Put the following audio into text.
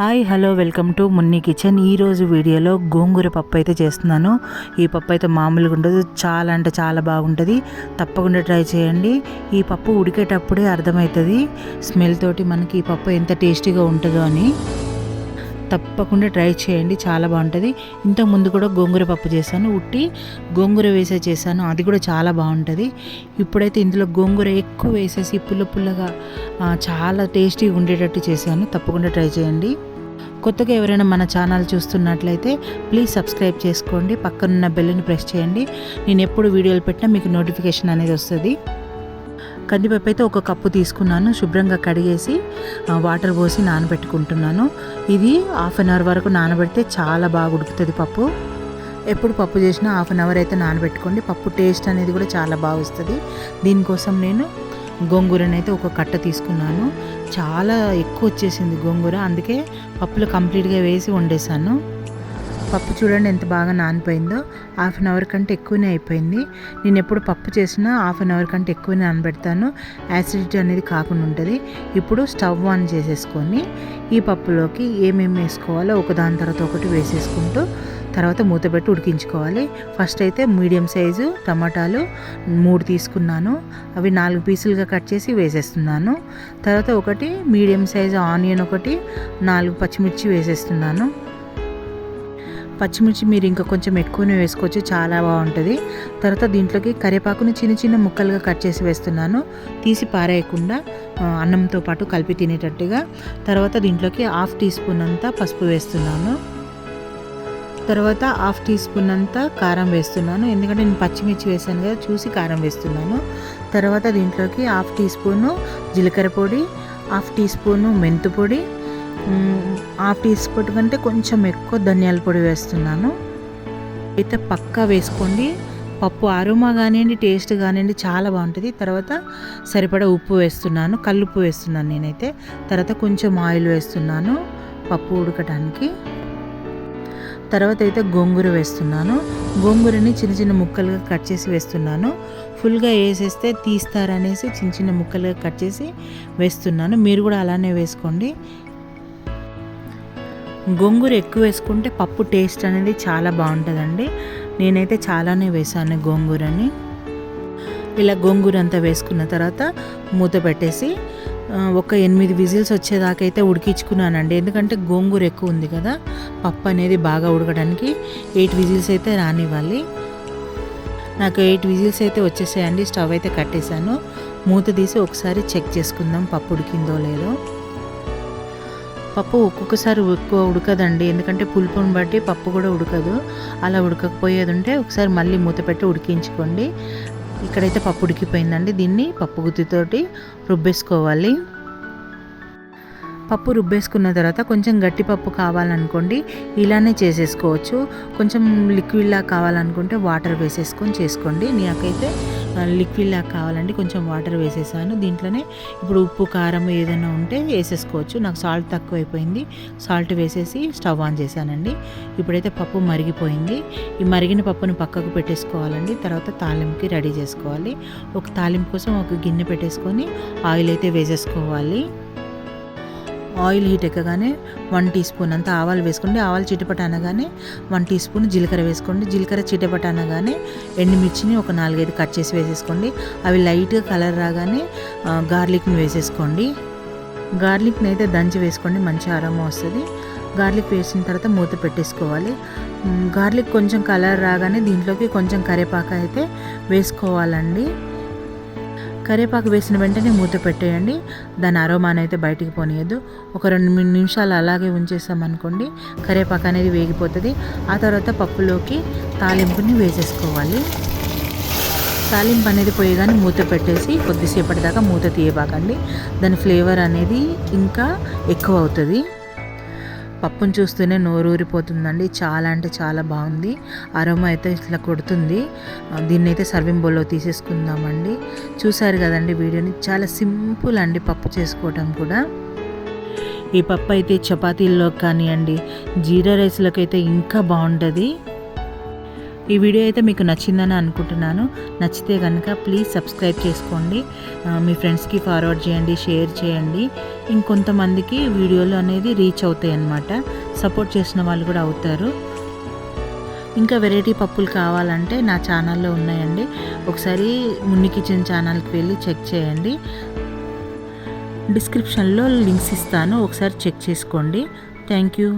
Hi hello welcome to Munni kitchen. ఈరోజు వీడియోలో గోంగూర పప్పు అయితే చేస్తున్నాను. ఈ పప్పు అయితే మామూలుగా ఉండదు చాలా అంటే చాలా బాగుంటుంది. తప్పకుండా ట్రై చేయండి. ఈ పప్పు ఉడికేటప్పుడే అర్థమవుతుంది స్మెల్ తోటి మనకి ఈ పప్పు ఎంత టేస్టీగా ఉంటుందో అని. తప్పకుండా ట్రై చేయండి చాలా బాగుంటుంది. ఇంతకుముందు కూడా గోంగూర పప్పు చేశాను ఉట్టి గోంగూర వేసే చేశాను అది కూడా చాలా బాగుంటుంది. ఇప్పుడైతే ఇందులో గోంగూర ఎక్కువ వేసేసి పుల్ల పుల్లగా చాలా టేస్టీగా ఉండేటట్టు చేశాను. తప్పకుండా ట్రై చేయండి. కొత్తగా ఎవరైనా మన ఛానల్ చూస్తున్నట్లయితే ప్లీజ్ సబ్స్క్రైబ్ చేసుకోండి. పక్కనున్న బెల్ని ప్రెస్ చేయండి. నేను ఎప్పుడు వీడియోలు పెట్టినా మీకు నోటిఫికేషన్ అనేది వస్తుంది. కందిపప్పు అయితే ఒక కప్పు తీసుకున్నాను. శుభ్రంగా కడిగేసి వాటర్ పోసి నానబెట్టుకుంటున్నాను. ఇది హాఫ్ అన్ అవర్ వరకు నానబెడితే చాలా బాగా ఉడుకుతుంది పప్పు. ఎప్పుడు పప్పు చేసినా హాఫ్ అన్ అవర్ అయితే నానబెట్టుకోండి. పప్పు టేస్ట్ అనేది కూడా చాలా బాగా వస్తుంది. దీనికోసం నేను గోంగూరనైతే అయితే ఒక కట్ట తీసుకున్నాను. చాలా ఎక్కువ వచ్చేసింది గోంగూర. అందుకే పప్పులు కంప్లీట్గా వేసి వండేసాను పప్పు చూడండి ఎంత బాగా నానిపోయిందో. హాఫ్ అన్ అవర్ కంటే ఎక్కువనే అయిపోయింది. నేను ఎప్పుడు పప్పు చేసినా హాఫ్ అన్ అవర్ కంటే ఎక్కువనే నానబెడతాను. యాసిడిటీ అనేది కాకుండా ఉంటుంది. ఇప్పుడు స్టవ్ ఆన్ చేసేసుకొని ఈ పప్పులోకి ఏమేమి వేసుకోవాలో ఒకదాని తర్వాత ఒకటి వేసేసుకుంటూ తర్వాత మూత పెట్టి ఉడికించుకోవాలి. ఫస్ట్ అయితే మీడియం సైజు టమాటాలు మూడు తీసుకున్నాను. అవి నాలుగు పీసులుగా కట్ చేసి వేసేస్తున్నాను. తర్వాత ఒకటి మీడియం సైజు ఆనియన్ ఒకటి నాలుగు పచ్చిమిర్చి వేసేస్తున్నాను. పచ్చిమిర్చి మీరు ఇంకా కొంచెం ఎక్కువనే వేసుకోవచ్చు చాలా బాగుంటుంది. తర్వాత దీంట్లోకి కరివేపాకుని చిన్న చిన్న ముక్కలుగా కట్ చేసి వేస్తున్నాను. తీసి పారేయకుండా అన్నంతో పాటు కలిపి తినేటట్టుగా. తర్వాత దీంట్లోకి హాఫ్ టీ స్పూన్ అంతా పసుపు వేస్తున్నాను. తర్వాత హాఫ్ టీ స్పూన్ అంతా కారం వేస్తున్నాను. ఎందుకంటే నేను పచ్చిమిర్చి వేసాను కదా చూసి కారం వేస్తున్నాను. తర్వాత దీంట్లోకి హాఫ్ టీ స్పూను జీలకర్ర పొడి హాఫ్ టీ స్పూను మెంతు పొడి హాఫ్ టీ స్పూన్ కంటే కొంచెం ఎక్కువ ధనియాల పొడి వేస్తున్నాను. అయితే పక్కా వేసుకోండి. పప్పు అరుమా కానివ్వండి టేస్ట్ కానివ్వండి చాలా బాగుంటుంది. తర్వాత సరిపడా ఉప్పు వేస్తున్నాను కల్లుప్పు వేస్తున్నాను నేనైతే. తర్వాత కొంచెం ఆయిల్ వేస్తున్నాను పప్పు ఉడకటానికి. తర్వాత అయితే గోంగూర వేస్తున్నాను. గోంగూరని చిన్న చిన్న ముక్కలుగా కట్ చేసి వేస్తున్నాను. ఫుల్గా వేసేస్తే తీస్తారనేసి చిన్న చిన్న ముక్కలుగా కట్ చేసి వేస్తున్నాను. మీరు కూడా అలానే వేసుకోండి. గోంగూర ఎక్కువ వేసుకుంటే పప్పు టేస్ట్ అనేది చాలా బాగుంటుందండి. నేనైతే చాలానే వేసాను గోంగూరని. ఇలా గోంగూర అంతా వేసుకున్న తర్వాత మూత పెట్టేసి ఒక ఎనిమిది విజిల్స్ వచ్చేదాకా అయితే ఉడికించుకున్నానండి. ఎందుకంటే గోంగూర ఎక్కువ ఉంది కదా పప్పు అనేది బాగా ఉడకడానికి ఎయిట్ విజిల్స్ అయితే రానివ్వాలి. నాకు ఎయిట్ విజిల్స్ అయితే వచ్చేసాయండి స్టవ్ అయితే కట్టేశాను. మూత తీసి ఒకసారి చెక్ చేసుకుందాం పప్పు ఉడికిందో లేదో. పప్పు ఒక్కొక్కసారి ఎక్కువ ఉడకదండి ఎందుకంటే పులుపుని బట్టి పప్పు కూడా ఉడకదు. అలా ఉడకకపోయేది ఉంటే ఒకసారి మళ్ళీ మూత పెట్టి ఉడికించుకోండి. ఇక్కడైతే పప్పు ఉడికిపోయిందండి. దీన్ని పప్పు గుత్తితోటి రుబ్బేసుకోవాలి. పప్పు రుబ్బేసుకున్న తర్వాత కొంచెం గట్టి పప్పు కావాలనుకోండి ఇలానే చేసేసుకోవచ్చు. కొంచెం లిక్విడ్లా కావాలనుకుంటే వాటర్ వేసేసుకొని చేసుకోండి. నాకైతే లిక్విడ్ లిక్విడ్లా కావాలండి. కొంచెం వాటర్ వేసేసాను. దీంట్లోనే ఇప్పుడు ఉప్పు కారం ఏదైనా ఉంటే వేసేసుకోవచ్చు. నాకు సాల్ట్ తక్కువ అయిపోయింది సాల్ట్ వేసేసి స్టవ్ ఆన్ చేశానండి. ఇప్పుడైతే పప్పు మరిగిపోయింది. ఈ మరిగిన పప్పును పక్కకు పెట్టేసుకోవాలండి. తర్వాత తాలింపుకి రెడీ చేసుకోవాలి. ఒక తాలింపు కోసం ఒక గిన్నె పెట్టేసుకొని ఆయిల్ అయితే వేసేసుకోవాలి. ఆయిల్ హీట్ ఎక్కగానే వన్ టీ స్పూన్ అంతా ఆవాలు వేసుకోండి. ఆవాలు చిటపట అనగానే వన్ టీ స్పూన్ జీలకర్ర వేసుకోండి. జీలకర్ర చిటపట అనగానే ఎండుమిర్చిని ఒక నాలుగైదు కట్ చేసి వేసేసుకోండి. అవి లైట్గా కలర్ రాగానే గార్లిక్ని వేసేసుకోండి. గార్లిక్ని అయితే దంచి వేసుకోండి. మంచి ఆరామం వస్తుంది. గార్లిక్ వేసిన తర్వాత మూత పెట్టేసుకోవాలి. గార్లిక్ కొంచెం కలర్ రాగానే దీంట్లోకి కొంచెం కరివేపాకు అయితే వేసుకోవాలండి. కరివేపాకు వేసిన వెంటనే మూత పెట్టేయండి. దాని అరోమాన్ అయితే బయటికి పోనీయద్దు. ఒక రెండు మూడు నిమిషాలు అలాగే ఉంచేసామనుకోండి కరివేపాకు అనేది వేగిపోతుంది. ఆ తర్వాత పప్పులోకి తాలింపుని వేసేసుకోవాలి. తాలింపు అనేది పోయగానే మూత పెట్టేసి కొద్దిసేపటి దాకా మూత తీయబాకండి. దాని ఫ్లేవర్ అనేది ఇంకా ఎక్కువ అవుతుంది. పప్పును చూస్తూనే నోరూరిపోతుందండి. చాలా అంటే చాలా బాగుంది. అరోమా అయితే ఇట్లా కొడుతుంది. దీన్ని అయితే సర్వింగ్ బౌల్లో తీసేసుకుందామండి. చూసారు కదండి వీడియోని. చాలా సింపుల్ అండి పప్పు చేసుకోవటం కూడా. ఈ పప్పు అయితే చపాతీల్లో కానివ్వండి జీరా రైస్లోకి అయితే ఇంకా బాగుంటుంది. ఈ వీడియో అయితే మీకు నచ్చిందని అనుకుంటున్నాను. నచ్చితే కనుక ప్లీజ్ సబ్స్క్రైబ్ చేసుకోండి. మీ ఫ్రెండ్స్కి ఫార్వర్డ్ చేయండి షేర్ చేయండి. ఇంకొంతమందికి వీడియోలు అనేది రీచ్ అవుతాయి అన్నమాట. సపోర్ట్ చేసిన వాళ్ళు కూడా అవుతారు. ఇంకా వెరైటీ పప్పులు కావాలంటే నా ఛానల్లో ఉన్నాయండి. ఒకసారి మున్ని కిచెన్ ఛానల్కి వెళ్ళి చెక్ చేయండి. డిస్క్రిప్షన్లో లింక్స్ ఇస్తాను. ఒకసారి చెక్ చేసుకోండి. Thank you.